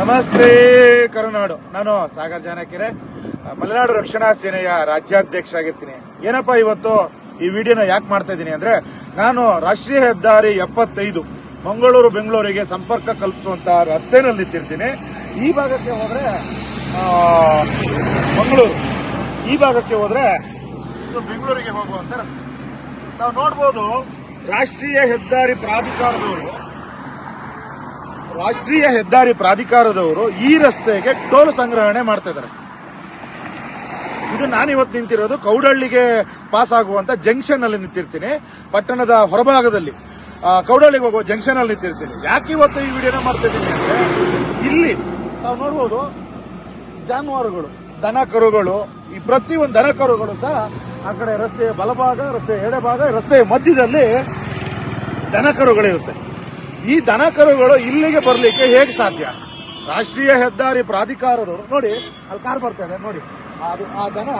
ನಮಸ್ತೆ ಕರುನಾಡು. ನಾನು ಸಾಗರ್ ಜಾನಕಿರೆ. ಮಲೆನಾಡು ರಕ್ಷಣಾ ಸೇನೆಯ ರಾಜ್ಯಾಧ್ಯಕ್ಷ ಆಗಿರ್ತೀನಿ ಏನಪ್ಪಾ ಇವತ್ತು ಈ ವಿಡಿಯೋನ ಯಾಕೆ ಮಾಡ್ತಾ ಇದ್ದೀನಿ ಅಂದ್ರೆ, ನಾನು ರಾಷ್ಟ್ರೀಯ ಹೆದ್ದಾರಿ ಎಪ್ಪತ್ತೈದು, ಮಂಗಳೂರು, ಬೆಂಗಳೂರಿಗೆ ಸಂಪರ್ಕ ಕಲ್ಪಿಸುವಂತಹ ರಸ್ತೆನಲ್ಲಿ ನಿಂತಿರ್ತೀನಿ. ಈ ಭಾಗಕ್ಕೆ ಹೋದ್ರೆ ಮಂಗಳೂರು. ಈ ಭಾಗಕ್ಕೆ ಹೋದ್ರೆ, ಇದು ಬೆಂಗಳೂರಿಗೆ ಹೋಗುವಂತ ರಸ್ತೆ. ನಾವು ನೋಡ್ಬೋದು, ರಾಷ್ಟ್ರೀಯ ಹೆದ್ದಾರಿ ಪ್ರಾಧಿಕಾರದವರು ರಾಷ್ಟ್ರೀಯ ಹೆದ್ದಾರಿ ಪ್ರಾಧಿಕಾರದವರು ಈ ರಸ್ತೆಗೆ ಟೋಲ್ ಸಂಗ್ರಹಣೆ ಮಾಡ್ತಾ ಇದ್ದಾರೆ. ಇದು ನಾನಿವತ್ತು ನಿಂತಿರೋದು ಕೌಡಳ್ಳಿಗೆ ಪಾಸ್ ಆಗುವಂತ ಜಂಕ್ಷನ್ ಅಲ್ಲಿ ನಿಂತಿರ್ತೀನಿ. ಪಟ್ಟಣದ ಹೊರಭಾಗದಲ್ಲಿ. ಕೌಡಳ್ಳಿಗೆ ಹೋಗುವ ಜಂಕ್ಷನ್ ಅಲ್ಲಿ ನಿಂತಿರ್ತೀನಿ. ಯಾಕೆ ಇವತ್ತು ಈ ವಿಡಿಯೋನ ಮಾಡ್ತಾ ಇದ್ದೀನಿ ಅಂದ್ರೆ, ಇಲ್ಲಿ ನಾವು ನೋಡ್ಬೋದು ಜಾನುವಾರುಗಳು, ದನ ಕರುಗಳು, ಈ ಪ್ರತಿಯೊಂದು ದನ ಕರುಗಳು ಸಹ ಆ ಕಡೆ ರಸ್ತೆಯ ಬಲಭಾಗ, ರಸ್ತೆಯ ಎಡಭಾಗ, ರಸ್ತೆಯ ಮಧ್ಯದಲ್ಲಿ ದನ ಕರುಗಳಿರುತ್ತೆ. ಈ ದನ ಕರುಗಳು ಇಲ್ಲಿಗೆ ಬರಲಿಕ್ಕೆ ಹೇಗೆ ಸಾಧ್ಯ? ರಾಷ್ಟ್ರೀಯ ಹೆದ್ದಾರಿ ಪ್ರಾಧಿಕಾರದವರು, ನೋಡಿ, ಅಲ್ಲಿ ಕಾರ್ ಬರ್ತಾ ಇದೆ, ನೋಡಿ. ಅದು ಆ ದನ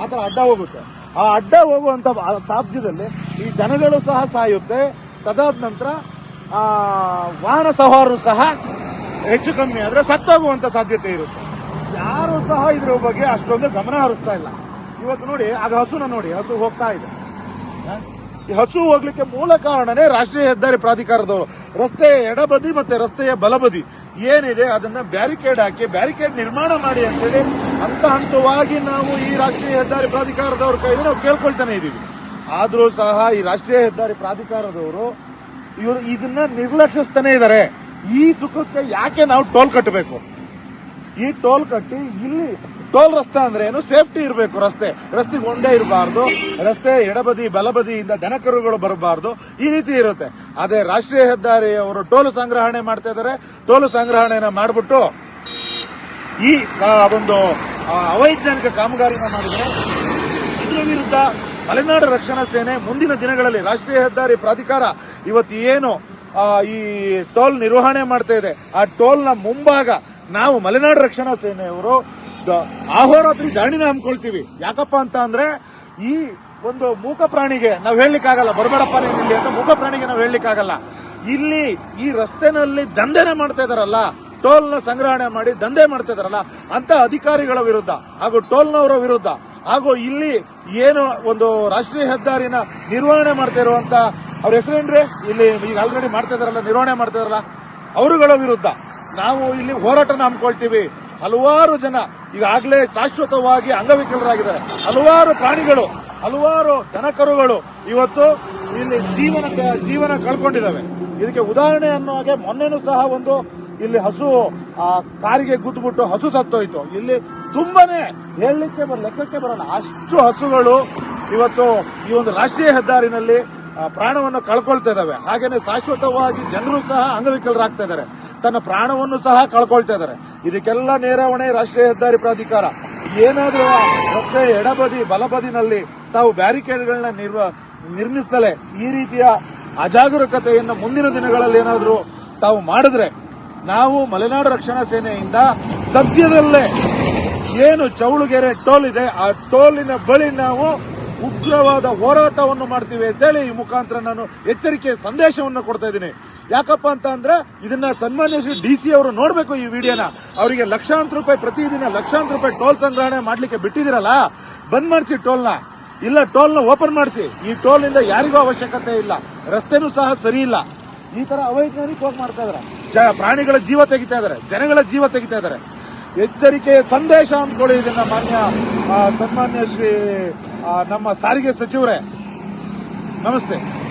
ಆ ಥರ ಅಡ್ಡ ಹೋಗುತ್ತೆ. ಆ ಅಡ್ಡ ಹೋಗುವಂತ ಆ ಸಾಧ್ಯದಲ್ಲಿ ಈ ದನಗಳು ಸಹ ಸಾಯುತ್ತೆ. ತದಾದ ನಂತರ ವಾಹನ ಸವಾರರು ಸಹ ಹೆಚ್ಚು ಕಮ್ಮಿ ಆದ್ರೆ ಸತ್ತೋಗುವಂತ ಸಾಧ್ಯತೆ ಇರುತ್ತೆ. ಯಾರು ಸಹ ಇದ್ರ ಬಗ್ಗೆ ಅಷ್ಟೊಂದು ಗಮನ ಹರಿಸ್ತಾ ಇಲ್ಲ. ಇವತ್ತು ನೋಡಿ ಅದು ಹಸುನ ನೋಡಿ, ಹಸು ಹೋಗ್ತಾ ಇದೆ. ಹಸು ಹೋಗ್ಲಿಕ್ಕೆ ಮೂಲ ಕಾರಣನೇ ರಾಷ್ಟ್ರೀಯ ಹೆದ್ದಾರಿ ಪ್ರಾಧಿಕಾರದವರು. ರಸ್ತೆಯ ಎಡಬದಿ ಮತ್ತೆ ರಸ್ತೆಯ ಬಲಬದಿ ಏನಿದೆ ಅದನ್ನ ಬ್ಯಾರಿಕೇಡ್ ಹಾಕಿ, ಬ್ಯಾರಿಕೇಡ್ ನಿರ್ಮಾಣ ಮಾಡಿ ಅಂತೇಳಿ ಹಂತ ಹಂತವಾಗಿ ನಾವು ಈ ರಾಷ್ಟ್ರೀಯ ಹೆದ್ದಾರಿ ಪ್ರಾಧಿಕಾರದವ್ರ ಕೈಲಿ ನಾವು ಕೇಳ್ಕೊಳ್ತಾನೆ ಇದೀವಿ ಆದ್ರೂ ಸಹ ಈ ರಾಷ್ಟ್ರೀಯ ಹೆದ್ದಾರಿ ಪ್ರಾಧಿಕಾರದವರು ಇವರು ಇದನ್ನ ನಿರ್ಲಕ್ಷಿಸ್ತಾನೆ ಇದ್ದಾರೆ ಈ ಸುಖಕ್ಕೆ ಯಾಕೆ ನಾವು ಟೋಲ್ ಕಟ್ಟಬೇಕು? ಈ ಟೋಲ್ ಕಟ್ಟಿ ಇಲ್ಲಿ ಟೋಲ್ ರಸ್ತೆ ಅಂದ್ರೆ ಏನು ಸೇಫ್ಟಿ ಇರಬೇಕು ರಸ್ತೆ. ರಸ್ತೆಗೆ ಒಂದೇ ಇರಬಾರ್ದು. ರಸ್ತೆ ಎಡಬದಿ, ಬಲಬದಿಯಿಂದ ದನಕರುಗಳು ಬರಬಾರ್ದು. ಈ ರೀತಿ ಇರುತ್ತೆ. ಅದೇ ರಾಷ್ಟ್ರೀಯ ಹೆದ್ದಾರಿ ಅವರು ಟೋಲ್ ಸಂಗ್ರಹಣೆ ಮಾಡ್ತಾ ಇದ್ದಾರೆ. ಟೋಲ್ ಸಂಗ್ರಹಣೆನ ಮಾಡಿಬಿಟ್ಟು ಈ ಒಂದು ಅವೈಜ್ಞಾನಿಕ ಕಾಮಗಾರಿನ ಮಾಡಿದರೆ ಇದರ ವಿರುದ್ಧ ಮಲೆನಾಡು ರಕ್ಷಣಾ ಸೇನೆ ಮುಂದಿನ ದಿನಗಳಲ್ಲಿ ರಾಷ್ಟ್ರೀಯ ಹೆದ್ದಾರಿ ಪ್ರಾಧಿಕಾರ ಇವತ್ತು ಏನು ಈ ಟೋಲ್ ನಿರ್ವಹಣೆ ಮಾಡ್ತಾ ಇದೆ. ಆ ಟೋಲ್ನ ಮುಂಭಾಗ ನಾವು ಮಲೆನಾಡು ರಕ್ಷಣಾ ಸೇನೆಯವರು ಅಹೋರಾತ್ರಿ ಧರಣಿನ ಹಮ್ಮಿಕೊಳ್ತೀವಿ. ಯಾಕಪ್ಪ ಅಂತ ಅಂದ್ರೆ ಈ ಒಂದು ಮೂಕ ಪ್ರಾಣಿಗೆ ನಾವು ಹೇಳಲಿಕ್ಕಾಗಲ್ಲ, ಬರಬೇಡಪ್ಪ ನೀನು ಇಲ್ಲಿ ಅಂತ ಮೂಕ ಪ್ರಾಣಿಗೆ ನಾವು ಹೇಳಲಿಕ್ಕಾಗಲ್ಲ. ಇಲ್ಲಿ ಈ ರಸ್ತೆನಲ್ಲಿ ದಂಧೆನೆ ಮಾಡ್ತಾ ಇದಾರಲ್ಲ ಟೋಲ್ನ ಸಂಗ್ರಹಣೆ ಮಾಡಿ ದಂಧೆ ಮಾಡ್ತಾ ಇದಾರಲ್ಲ, ಅಂತ ಅಧಿಕಾರಿಗಳ ವಿರುದ್ಧ ಹಾಗೂ ಟೋಲ್ನವರ ವಿರುದ್ಧ ಹಾಗೂ ಇಲ್ಲಿ ಏನು ಒಂದು ರಾಷ್ಟ್ರೀಯ ಹೆದ್ದಾರಿನ ನಿರ್ವಹಣೆ ಮಾಡ್ತಾ ಇರುವಂತ ಅವ್ರ ಹೆಸರೇನ್ರಿ ಇಲ್ಲಿ ಈಗ ಆಲ್ರೆಡಿ ಮಾಡ್ತಾ ಇದಾರಲ್ಲ, ನಿರ್ವಹಣೆ ಮಾಡ್ತಾ ಇದಾರಲ್ಲ, ಅವರುಗಳ ವಿರುದ್ಧ ನಾವು ಇಲ್ಲಿ ಹೋರಾಟನ ಹಮ್ಮಿಕೊಳ್ತೀವಿ. ಹಲವಾರು ಜನ ಈಗಾಗಲೇ ಶಾಶ್ವತವಾಗಿ ಅಂಗವಿಕಲರಾಗಿದ್ದಾರೆ. ಹಲವಾರು ಪ್ರಾಣಿಗಳು, ಹಲವಾರು ದನಕರುಗಳು ಇವತ್ತು ಇಲ್ಲಿ ಜೀವನ ಜೀವನ ಕಳ್ಕೊಂಡಿದ್ದಾವೆ. ಇದಕ್ಕೆ ಉದಾಹರಣೆ ಅನ್ನೋ ಹಾಗೆ ಮೊನ್ನೆನೂ ಸಹ ಒಂದು ಇಲ್ಲಿ ಹಸು, ಆ, ಕಾರಿಗೆ ಗುದ್ದುಬಿಟ್ಟು ಹಸು ಸತ್ತೋಯ್ತು. ಇಲ್ಲಿ ತುಂಬಾನೇ ಹೇಳಲಿಕ್ಕೆ ಬರ ಲೆಕ್ಕಕ್ಕೆ ಬರಲ್ಲ. ಅಷ್ಟು ಹಸುಗಳು ಇವತ್ತು ಈ ಒಂದು ರಾಷ್ಟ್ರೀಯ ಹೆದ್ದಾರಿನಲ್ಲಿ ಪ್ರಾಣವನ್ನು ಕಳ್ಕೊಳ್ತಾ ಇದ್ದಾವೆ. ಹಾಗೇನೆ ಶಾಶ್ವತವಾಗಿ ಜನರು ಸಹ ಅಂಗವಿಕಲರಾಗ್ತಾ ಇದ್ದಾರೆ. ತನ್ನ ಪ್ರಾಣವನ್ನು ಸಹ ಕಳ್ಕೊಳ್ತಾ ಇದ್ದಾರೆ. ಇದಕ್ಕೆಲ್ಲ ನೇರಾವಣೆ, ರಾಷ್ಟ್ರೀಯ ಹೆದ್ದಾರಿ ಪ್ರಾಧಿಕಾರ. ಏನಾದರೂ ಮತ್ತೆ ಎಡಬದಿ, ಬಲಬದಿನಲ್ಲಿ ತಾವು ಬ್ಯಾರಿಕೇಡ್ಗಳನ್ನ ನಿರ್ವ ನಿರ್ಮಿಸ್ತಲೇ ಈ ರೀತಿಯ ಅಜಾಗರೂಕತೆಯನ್ನು ಮುಂದಿನ ದಿನಗಳಲ್ಲಿ ಏನಾದರೂ ತಾವು ಮಾಡಿದ್ರೆ ನಾವು ಮಲೆನಾಡು ರಕ್ಷಣಾ ಸೇನೆಯಿಂದ ಸದ್ಯದಲ್ಲೇ ಏನು ಚೌಳುಗೆರೆ ಟೋಲ್ ಇದೆ, ಆ ಟೋಲಿನ ಬಳಿ ನಾವು ಉಗ್ರವಾದ ಹೋರಾಟವನ್ನು ಮಾಡ್ತೀವಿ ಅಂತೇಳಿ ಈ ಮುಖಾಂತರ ನಾನು ಎಚ್ಚರಿಕೆ ಸಂದೇಶವನ್ನು ಕೊಡ್ತಾ ಇದ್ದೀನಿ. ಯಾಕಪ್ಪ ಅಂತ ಅಂದ್ರೆ ಇದನ್ನ ಸನ್ಮಾನ್ಯ ಶ್ರೀ ಡಿ ಸಿ ಅವರು ನೋಡಬೇಕು ಈ ವಿಡಿಯೋನ. ಅವರಿಗೆ ಲಕ್ಷಾಂತರ ರೂಪಾಯಿ ಪ್ರತಿದಿನ ಲಕ್ಷಾಂತರ ರೂಪಾಯಿ ಟೋಲ್ ಸಂಗ್ರಹಣೆ ಮಾಡ್ಲಿಕ್ಕೆ ಬಿಟ್ಟಿದಿರಲ್ಲ ಬಂದ್ ಮಾಡಿಸಿ ಟೋಲ್ನ. ಇಲ್ಲ, ಟೋಲ್ನ ಓಪನ್ ಮಾಡಿಸಿ. ಈ ಟೋಲ್ನಿಂದ ಯಾರಿಗೂ ಅವಶ್ಯಕತೆ ಇಲ್ಲ. ರಸ್ತೆನೂ ಸಹ ಸರಿ ಇಲ್ಲ. ಈ ತರ ಅವೈಜ್ಞಾನಿಕವಾಗಿ ಮಾಡ್ತಾ ಇದಾರೆ. ಪ್ರಾಣಿಗಳ ಜೀವ ತೆಗಿತಾ ಇದಾರೆ. ಜನಗಳ ಜೀವ ತೆಗಿತಾ ಇದಾರೆ. ಎಚ್ಚರಿಕೆ ಸಂದೇಶ ಅಂದ್ಕೊಳ್ಳಿ ಇದನ್ನ ಮಾನ್ಯ ಸನ್ಮಾನ್ಯ ಶ್ರೀ ನಮ್ಮ ಸಾರಿಗೆ ಸಚಿವರೇ. ನಮಸ್ತೆ.